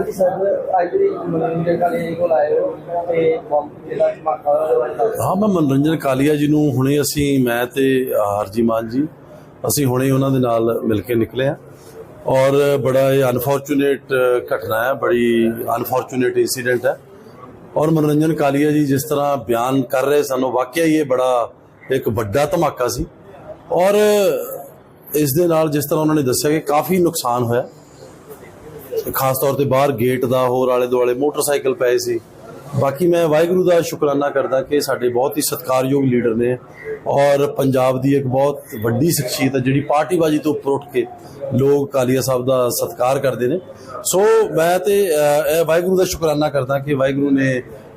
ਕਿ ਸਰ, ਅੱਜ ਦੀ ਮਨੋਰੰਜਨ ਕਾਲੀ ਕੋਲ ਆਏ ਹੋ ਤੇ ਬੰਬ ਜਿਹੜਾ ਧਮਾਕਾ ਹੋਇਆ ਹਾਂ, ਮੈਂ ਮਨੋਰੰਜਨ ਕਾਲੀਆ ਜੀ ਨੂੰ ਹੁਣੇ ਅਸੀਂ, ਮੈਂ ਤੇ ਹਰਜੀ ਮਾਨ ਜੀ, ਅਸੀਂ ਹੁਣੇ ਉਹਨਾਂ ਦੇ ਨਾਲ ਮਿਲ ਕੇ ਨਿਕਲੇ ਆ ਔਰ ਬੜਾ ਇਹ ਅਨਫੋਰਚੂਨੇਟ ਘਟਨਾ ਹੈ, ਬੜੀ ਅਨਫੋਰਚੂਨੇਟ ਇਨਸੀਡੈਂਟ ਹੈ। ਔਰ ਮਨੋਰੰਜਨ ਕਾਲੀਆ ਜੀ ਜਿਸ ਤਰ੍ਹਾਂ ਬਿਆਨ ਕਰ ਰਹੇ ਸਾਨੂੰ ਵਾਕਿਆ ਹੀ ਇਹ ਬੜਾ ਇੱਕ ਵੱਡਾ ਧਮਾਕਾ ਸੀ। ਔਰ ਇਸ ਦੇ ਨਾਲ ਜਿਸ ਤਰ੍ਹਾਂ ਉਹਨਾਂ ਨੇ ਦੱਸਿਆ ਕਿ ਕਾਫੀ ਨੁਕਸਾਨ ਹੋਇਆ। ਖਾਸ ਤੌਰ ਤੇ ਬਾਹਰ ਗੇਟ ਦਾ, ਹੋਰ ਆਲੇ ਦੁਆਲੇ ਮੋਟਰਸਾਈਕਲ ਪਏ ਸੀ। ਬਾਕੀ ਮੈਂ ਵਾਹਿਗੁਰੂ ਦਾ ਸ਼ੁਕਰਾਨਾ ਕਰਦਾ ਕਿ ਸਾਡੇ ਬਹੁਤ ਹੀ ਸਤਿਕਾਰਯੋਗ ਲੀਡਰ ਨੇ ਔਰ ਪੰਜਾਬ ਦੀ ਇੱਕ ਬਹੁਤ ਵੱਡੀ ਸ਼ਖਸੀਅਤ ਹੈ ਜਿਹੜੀ ਪਾਰਟੀਬਾਜ਼ੀ ਤੋਂ ਉੱਪਰ ਉੱਠ ਕੇ ਲੋਕ ਕਾਲੀਆ ਸਾਹਿਬ ਦਾ ਸਤਿਕਾਰ ਕਰਦੇ ਨੇ। ਸੋ ਮੈਂ ਤੇ ਇਹ ਵਾਹਿਗੁਰੂ ਦਾ ਸ਼ੁਕਰਾਨਾ ਕਰਦਾ ਕਿ ਵਾਹਿਗੁਰੂ ਨੇ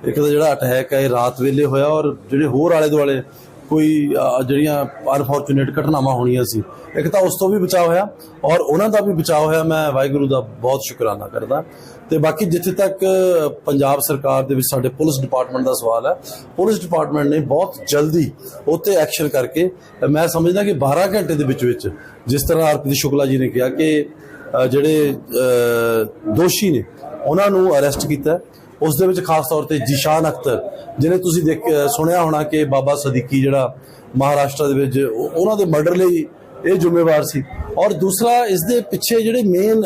ਇੱਕ ਤਾਂ ਜਿਹੜਾ ਅਟੈਕ ਹੈ, ਇਹ ਰਾਤ ਵੇਲੇ ਹੋਇਆ ਔਰ ਜਿਹੜੇ ਹੋਰ ਆਲੇ ਦੁਆਲੇ ਕੋਈ ਜਿਹੜੀਆਂ ਅਨਫੋਰਚੂਨੇਟ ਘਟਨਾਵਾਂ ਹੋਣੀਆਂ ਸੀ, ਇੱਕ ਤਾਂ ਉਸ ਤੋਂ ਵੀ ਬਚਾਅ ਹੋਇਆ ਔਰ ਉਹਨਾਂ ਦਾ ਵੀ ਬਚਾਅ ਹੋਇਆ, ਮੈਂ ਵਾਹਿਗੁਰੂ ਦਾ ਬਹੁਤ ਸ਼ੁਕਰਾਨਾ ਕਰਦਾ। ਤੇ ਬਾਕੀ ਜਿੱਥੇ ਤੱਕ ਪੰਜਾਬ ਸਰਕਾਰ ਦੇ ਵਿੱਚ ਸਾਡੇ ਪੁਲਿਸ ਡਿਪਾਰਟਮੈਂਟ ਦਾ ਸਵਾਲ ਹੈ, ਪੁਲਿਸ ਡਿਪਾਰਟਮੈਂਟ ਨੇ ਬਹੁਤ ਜਲਦੀ ਉੱਤੇ ਐਕਸ਼ਨ ਕਰਕੇ, ਮੈਂ ਸਮਝਦਾ ਕਿ 12 ਘੰਟੇ ਦੇ ਵਿੱਚ ਵਿੱਚ, ਜਿਸ ਤਰ੍ਹਾਂ ਆਰਪੀ ਸ਼ੁਕਲਾ ਜੀ ਨੇ ਕਿਹਾ ਕਿ ਜਿਹੜੇ ਦੋਸ਼ੀ ਨੇ, ਉਹਨਾਂ ਨੂੰ ਅਰੈਸਟ ਕੀਤਾ। ਉਸ ਦੇ ਵਿੱਚ ਖਾਸ ਤੌਰ ਤੇ ਜਿਸ਼ਾਨ ਅਖਤਰ, ਜਿਹਨੇ ਤੁਸੀਂ ਦੇਖ ਸੁਣਿਆ ਹੋਣਾ ਕਿ ਬਾਬਾ ਸਦੀਕੀ ਜਿਹੜਾ ਮਹਾਰਾਸ਼ਟਰ ਦੇ ਵਿੱਚ ਉਹਨਾਂ ਦੇ ਮਰਡਰ ਲਈ ਇਹ ਜ਼ਿੰਮੇਵਾਰ ਸੀ। ਔਰ ਦੂਸਰਾ, ਇਸ ਦੇ ਪਿੱਛੇ ਜਿਹੜੇ ਮੇਨ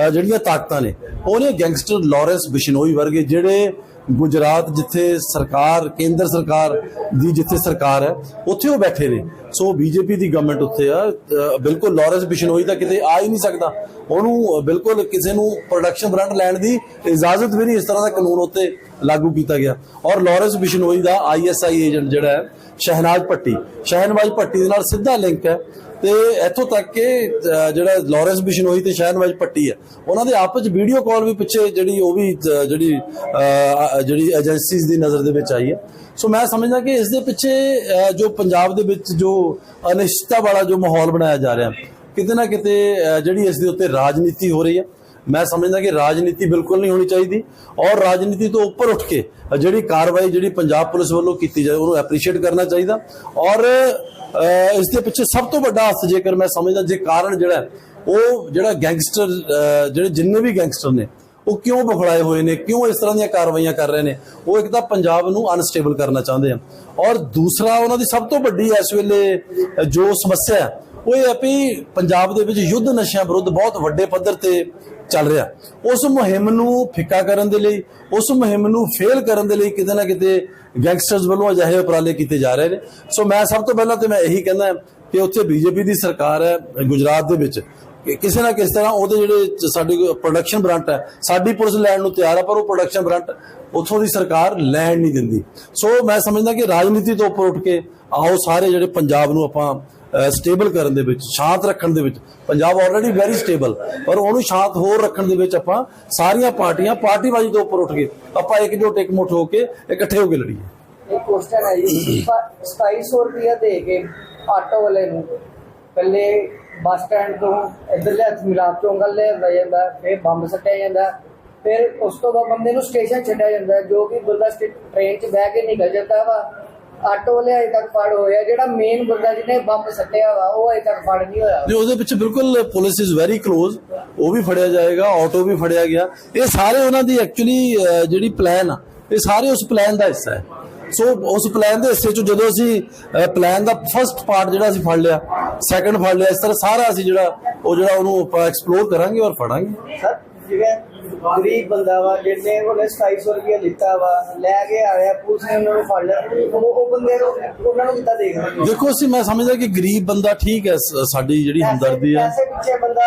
ਜਿਹੜੀਆਂ ਤਾਕਤਾਂ ਨੇ ਉਹਨੇ ਗੈਂਗਸਟਰ ਲਾਰੈਂਸ ਬਿਸ਼ਨੋਈ ਵਰਗੇ ਜਿਹੜੇ ਗੁਜਰਾਤ ਜਿੱਥੇ ਸਰਕਾਰ, ਕੇਂਦਰ ਸਰਕਾਰ ਦੀ ਜਿੱਥੇ ਸਰਕਾਰ ਹੈ, ਉੱਥੇ ਉਹ ਬੈਠੇ ਨੇ। ਸੋ ਬੀਜੇਪੀ ਦੀ ਗਵਰਨਮੈਂਟ ਉੱਥੇ ਆ। ਬਿਲਕੁਲ ਲਾਰੈਂਸ ਬਿਸ਼ਨੋਈ ਤਾਂ ਕਿਤੇ ਆ ਹੀ ਨਹੀਂ ਸਕਦਾ। ਉਹਨੂੰ ਬਿਲਕੁਲ ਕਿਸੇ ਨੂੰ ਪ੍ਰੋਡਕਸ਼ਨ ਬ੍ਰਾਂਡ ਲੈਣ ਦੀ ਇਜਾਜ਼ਤ ਵੀ ਨਹੀਂ, ਇਸ ਤਰ੍ਹਾਂ ਦਾ ਕਾਨੂੰਨ ਉੱਤੇ ਲਾਗੂ ਕੀਤਾ ਗਿਆ। ਔਰ ਲਾਰੈਂਸ ਬਿਸ਼ਨੋਈ ਦਾ ਆਈਐਸਆਈ ਏਜੰਟ ਜਿਹੜਾ ਹੈ ਸ਼ਹਿਨਾਜ਼ ਭੱਟੀ। ਸ਼ਹਿਨਵਾਜ਼ ਭੱਟੀ ਦੇ ਨਾਲ ਸਿੱਧਾ ਲਿੰਕ ਹੈ। ਤੇ ਇੱਥੋਂ ਤੱਕ ਕਿ ਜਿਹੜਾ ਲਾਰੈਂਸ ਬਿਸ਼ਨੋਈ ਤੇ ਸ਼ਹਿਨਵਾਜ਼ ਭੱਟੀ ਹੈ, ਉਹਨਾਂ ਦੇ ਆਪਸ ਵਿੱਚ ਵੀਡੀਓ ਕਾਲ ਵੀ ਪਿੱਛੇ ਜਿਹੜੀ ਉਹ ਵੀ ਜਿਹੜੀ ਜਿਹੜੀ ਏਜੰਸੀਜ਼ ਦੀ ਨਜ਼ਰ ਦੇ ਵਿੱਚ ਆਈ ਹੈ। ਸੋ ਮੈਂ ਸਮਝਦਾ ਕਿ ਇਸ ਦੇ ਪਿੱਛੇ ਜੋ ਪੰਜਾਬ ਦੇ ਵਿੱਚ ਜੋ ਅਨਿਸ਼ਚਿਤਤਾ ਵਾਲਾ ਜੋ ਮਾਹੌਲ ਬਣਾਇਆ ਜਾ ਰਿਹਾ, ਕਿਤੇ ਨਾ ਕਿਤੇ ਜਿਹੜੀ ਇਸ ਦੇ ਉੱਤੇ ਰਾਜਨੀਤੀ ਹੋ ਰਹੀ ਹੈ ਮੈਂ ਸਮਝਦਾ ਕਿ ਰਾਜਨੀਤੀ ਬਿਲਕੁਲ ਨਹੀਂ ਹੋਣੀ ਚਾਹੀਦੀ ਔਰ ਰਾਜਨੀਤੀ ਤੋਂ ਉੱਪਰ ਉੱਠ ਕੇ ਜਿਹੜੀ ਕਾਰਵਾਈ ਜਿਹੜੀ ਪੰਜਾਬ ਪੁਲਿਸ ਵੱਲੋਂ ਕੀਤੀ ਜਾਏ, ਉਹਨੂੰ ਐਪਰੀਸ਼ੀਏਟ ਕਰਨਾ ਚਾਹੀਦਾ। ਔਰ ਇਸ ਦੇ ਪਿੱਛੇ ਸਭ ਤੋਂ ਵੱਡਾ ਹੱਥ ਜੇਕਰ ਮੈਂ ਸਮਝਦਾ, ਜੇ ਕਾਰਨ ਜਿਹੜਾ ਉਹ ਜਿਹੜਾ ਗੈਂਗਸਟਰ ਜਿਹੜੇ ਜਿੰਨੇ ਵੀ ਗੈਂਗਸਟਰ ਨੇ, ਉਹ ਕਿਉਂ ਬਖੜਾਏ ਹੋਏ ਨੇ, ਕਿਉਂ ਇਸ ਤਰ੍ਹਾਂ ਦੀਆਂ ਕਾਰਵਾਈਆਂ ਕਰ ਰਹੇ ਨੇ, ਉਹ ਇੱਕ ਤਾਂ ਪੰਜਾਬ ਨੂੰ ਅਨਸਟੇਬਲ ਕਰਨਾ ਚਾਹੁੰਦੇ ਆ। ਔਰ ਦੂਸਰਾ, ਉਹਨਾਂ ਦੀ ਸਭ ਤੋਂ ਵੱਡੀ ਇਸ ਵੇਲੇ ਜੋ ਸਮੱਸਿਆ ਹੈ ਉਹ ਇਹ ਹੈ ਵੀ ਪੰਜਾਬ ਦੇ ਵਿੱਚ ਯੁੱਧ ਨਸ਼ਿਆਂ ਵਿਰੁੱਧ ਬਹੁਤ ਵੱਡੇ ਪੱਧਰ ਤੇ ਚੱਲ ਰਿਹਾ। ਉਸ ਮੁਹਿੰਮ ਨੂੰ ਫਿੱਕਾ ਕਰਨ ਦੇ ਲਈ, ਉਸ ਮੁਹਿੰਮ ਨੂੰ ਫੇਲ ਕਰਨ ਦੇ ਲਈ ਕਿਤੇ ਨਾ ਕਿਤੇ ਗੈਂਗਸਟਰਸ ਵੱਲੋਂ ਅਜਿਹੇ ਉਪਰਾਲੇ ਕੀਤੇ ਜਾ ਰਹੇ ਨੇ। ਸੋ ਮੈਂ ਸਭ ਤੋਂ ਪਹਿਲਾਂ ਤੇ ਮੈਂ ਇਹੀ ਕਹਿੰਦਾ ਕਿ ਉੱਥੇ ਬੀਜੇਪੀ ਦੀ ਸਰਕਾਰ ਹੈ ਗੁਜਰਾਤ ਦੇ ਵਿੱਚ ਕਿਸੇ ਨਾ ਕਿਸੇ ਤਰ੍ਹਾਂ ਉਹਦੇ ਜਿਹੜੇ ਸਾਡੀ ਪ੍ਰੋਡਕਸ਼ਨ ਬ੍ਰਾਂਟ ਹੈ, ਸਾਡੀ ਪੁਲਿਸ ਲੈਣ ਨੂੰ ਤਿਆਰ ਹੈ, ਪਰ ਉਹ ਪ੍ਰੋਡਕਸ਼ਨ ਬ੍ਰਾਂਟ ਉੱਥੋਂ ਦੀ ਸਰਕਾਰ ਲੈਣ ਨਹੀਂ ਦਿੰਦੀ। ਸੋ ਮੈਂ ਸਮਝਦਾ ਕਿ ਰਾਜਨੀਤੀ ਤੋਂ ਉੱਪਰ ਉੱਠ ਕੇ ਆਓ ਸਾਰੇ ਜਿਹੜੇ ਪੰਜਾਬ ਨੂੰ ਆਪਾਂ ਸਟੇਬਲ ਕਰਨ ਦੇ ਵਿੱਚ, ਸ਼ਾਂਤ ਰੱਖਣ ਦੇ ਵਿੱਚ। ਪੰਜਾਬ ਆਲਰੇਡੀ ਵੈਰੀ ਸਟੇਬਲ ਪਰ ਉਹਨੂੰ ਸ਼ਾਂਤ ਹੋਰ ਰੱਖਣ ਦੇ ਵਿੱਚ ਆਪਾਂ ਸਾਰੀਆਂ ਪਾਰਟੀਆਂ ਪਾਰਟੀਬਾਜ਼ੀ ਤੋਂ ਉੱਪਰ ਉੱਠ ਕੇ ਆਪਾਂ ਇੱਕਜੁੱਟ ਇਕਮੁੱਠ ਹੋ ਕੇ ਇਕੱਠੇ ਹੋ ਕੇ ਲੜੀਏ। ਇੱਕ ਕੁਐਸਚਨ ਹੈ ਜੀ 2700 ਰੁਪਇਆ ਦੇ ਕੇ ਆਟੋ ਵਾਲੇ ਨੂੰ ਪਹਿਲੇ ਬੱਸ ਸਟੈਂਡ ਤੋਂ ਇੱਧਰਲੇ ਮਿਲਾਪ ਚੋਂ ਗੱਲ ਲਿਆਂਦਾ ਜਾਂਦਾ ਫਿਰ ਬੰਬ ਸੱਟਿਆ ਜਾਂਦਾ ਫਿਰ ਉਸ ਤੋਂ ਬਾਅਦ ਬੰਦੇ ਨੂੰ ਸਟੇਸ਼ਨ ਛੱਡਿਆ ਜਾਂਦਾ ਜੋ ਕਿ ਬੰਦਾ ਟ੍ਰੇਨ 'ਚ ਬਹਿ ਕੇ ਨਿਕਲ ਜਾਂਦਾ ਵਾ। ਆਟੋ ਵਾਲੇ ਅਜੇ ਤੱਕ ਫੜ ਹੋਇਆ ਜਿਹੜਾ ਮੇਨ ਬੰਦਾ ਜਿਹਨੇ ਬੰਬ ਸੱਟਿਆ ਵਾ ਉਹ ਅਜੇ ਤੱਕ ਫੜ ਨਹੀਂ ਹੋਇਆ। ਜੀ ਉਹਦੇ ਵਿੱਚ ਬਿਲਕੁਲ ਪੁਲਿਸ ਇਜ਼ ਵੈਰੀ ক্লোਜ਼ ਉਹ ਵੀ ਫੜਿਆ ਜਾਏਗਾ ਆਟੋ ਵੀ ਫੜਿਆ ਗਿਆ। ਇਹ ਸਾਰੇ ਉਹਨਾਂ ਦੀ ਐਕਚੁਅਲੀ ਜਿਹੜੀ ਪਲਾਨ ਆ ਇਹ ਸਾਰੇ ਉਸ ਪਲਾਨ ਦਾ ਹਿੱਸਾ ਹੈ। ਸੋ ਉਸ ਪਲਾਨ ਦੇ ਹਿੱਸੇ ਚ ਜਦੋਂ ਅਸੀਂ ਪਲਾਨ ਦਾ ਫਰਸਟ ਪਾਰਟ ਜਿਹੜਾ ਅਸੀਂ ਫੜ ਲਿਆ ਸੈਕੰਡ ਫੜ ਲਿਆ ਇਸ ਤਰ੍ਹਾਂ ਸਾਰਾ ਅਸੀਂ ਜਿਹੜਾ ਉਹ ਜਿਹੜਾ ਉਹਨੂੰ ਆਪਾਂ ਐਕਸਪਲੋਰ ਕਰਾਂਗੇ ਔਰ ਫੜਾਂਗੇ। ਸਰ ਜਿਵੇਂ ਗਰੀਬ ਬੰਦਾ ਵਾ ਜਿਹਨੇ ਉਹਨੇ 2700 ਰੁਪਏ ਲਿੱਤਾ ਵਾ ਲੈ ਕੇ ਆਇਆ ਪੁਲਿਸ ਨੇ ਉਹਨਾਂ ਨੂੰ ਫੜ ਲਿਆ। ਉਹ ਉਹ ਬੰਦੇ ਨੂੰ ਉਹਨਾਂ ਨੂੰ ਕਿੱਦਾਂ ਦੇਖ ਰਹੇ ਦੇਖੋ ਅਸੀਂ ਮੈਂ ਸਮਝਦਾ ਕਿ ਗਰੀਬ ਬੰਦਾ ਠੀਕ ਹੈ ਸਾਡੀ ਜਿਹੜੀ ਹਮਦਰਦੀ ਹੈ ਪੈਸੇ ਪਿੱਛੇ ਬੰਦਾ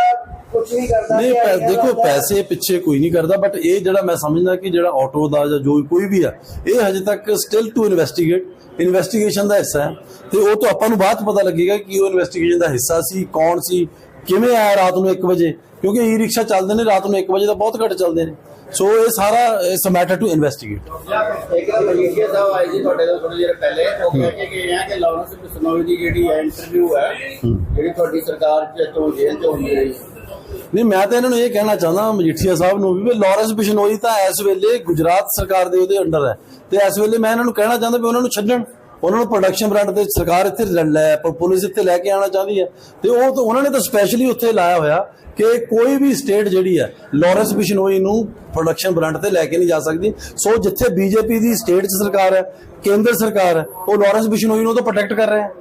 ਕੁਝ ਵੀ ਕਰਦਾ ਨਹੀਂ ਦੇਖੋ। ਪੈਸੇ ਪਿੱਛੇ ਕੋਈ ਨਹੀਂ ਕਰਦਾ ਬਟ ਇਹ ਜਿਹੜਾ ਮੈਂ ਸਮਝਦਾ ਕਿ ਜਿਹੜਾ ਆਟੋ ਦਾ ਜਾਂ ਜੋ ਕੋਈ ਵੀ ਆ ਇਹ ਹਜੇ ਤੱਕ ਸਟਿਲ ਟੂ ਇਨਵੈਸਟੀਗੇਟ ਇਨਵੈਸਟੀਗੇਸ਼ਨ ਦਾ ਹਿੱਸਾ ਹੈ। ਤੇ ਉਹ ਤੋਂ ਆਪਾਂ ਨੂੰ ਬਾਅਦ ਪਤਾ ਲੱਗੇਗਾ ਕਿ ਉਹ ਇਨਵੈਸਟੀਗੇਸ਼ਨ ਦਾ ਹਿੱਸਾ ਸੀ ਕੌਣ ਸੀ ਕਿਵੇਂ ਆਇਆ ਰਾਤ ਨੂੰ 1 ਵਜੇ? ਕਿਉਂਕਿ ਈ ਰਿਕਸ਼ਾ ਚੱਲਦੇ ਨੇ ਰਾਤ ਨੂੰ 1 ਵਜੇ ਤਾਂ ਬਹੁਤ ਘੱਟ ਚੱਲਦੇ ਨੇ। ਸੋ ਇਹ ਸਾਰਾ ਇਸ ਮੈਟਰ ਟੂ ਇਨਵੈਸਟੀਗੇਟ ਇੱਕ ਤਾਂ ਮਜੀਠੀਆ ਸਾਹਿਬ ਆਏ ਜੀ ਤੁਹਾਡੇ ਤੋਂ ਥੋੜੀ ਦੇਰ ਪਹਿਲੇ ਉਹ ਕਹਿ ਕੇ ਗਏ ਆ ਕਿ ਲਾਰੈਂਸ ਬਿਸ਼ਨੋਈ ਦੀ ਜਿਹੜੀ ਇੰਟਰਵਿਊ ਹੈ ਜਿਹੜੀ ਤੁਹਾਡੀ ਸਰਕਾਰ ਚ ਤੋਂ ਜੇਲ੍ਹ ਚ ਹੁੰਦੀ ਰਹੀ। ਨਹੀਂ ਮੈਂ ਤਾਂ ਇਹਨਾਂ ਨੂੰ ਇਹ ਕਹਿਣਾ ਚਾਹੁੰਦਾ ਮਜੀਠੀਆ ਸਾਹਿਬ ਨੂੰ ਵੀ ਲਾਰੈਂਸ ਬਿਸ਼ਨੋਈ ਤਾਂ ਇਸ ਵੇਲੇ ਗੁਜਰਾਤ ਸਰਕਾਰ ਦੇ ਉਹਦੇ ਅੰਡਰ ਹੈ। ਤੇ ਇਸ ਵੇਲੇ ਮੈਂ ਇਹਨਾਂ ਨੂੰ ਕਹਿਣਾ ਚਾਹੁੰਦਾ ਵੀ ਉਹਨਾਂ ਨੂੰ ਛੱਡਣ। ਉਹਨਾਂ ਨੂੰ ਪ੍ਰੋਡਕਸ਼ਨ ਬ੍ਰਾਂਡ ਤੇ ਸਰਕਾਰ ਇੱਥੇ ਲੈ- ਲੈ ਪ- ਪੁਲਿਸ ਇੱਥੇ ਲੈ ਕੇ ਆਉਣਾ ਚਾਹੁੰਦੀ ਹੈ। ਤੇ ਉਹ ਤਾਂ ਉਹਨਾਂ ਨੇ ਤਾਂ ਸਪੈਸ਼ਲੀ ਉੱਥੇ ਲਾਇਆ ਹੋਇਆ ਕਿ ਕੋਈ ਵੀ ਸਟੇਟ ਜਿਹੜੀ ਹੈ ਲਾਰੈਂਸ ਬਿਸ਼ਨੋਈ ਨੂੰ ਪ੍ਰੋਡਕਸ਼ਨ ਬ੍ਰਾਂਡ ਤੇ ਲੈ ਕੇ ਨਹੀਂ ਜਾ ਸਕਦੀ। ਸੋ ਜਿੱਥੇ ਬੀਜੇਪੀ ਦੀ ਸਟੇਟ 'ਚ ਸਰਕਾਰ ਹੈ, ਕੇਂਦਰ ਸਰਕਾਰ ਹੈ, ਉਹ ਲਾਰੈਂਸ ਬਿਸ਼ਨੋਈ ਨੂੰ ਤਾਂ ਪ੍ਰੋਟੈਕਟ ਕਰ ਰਹੇ ਹੈ।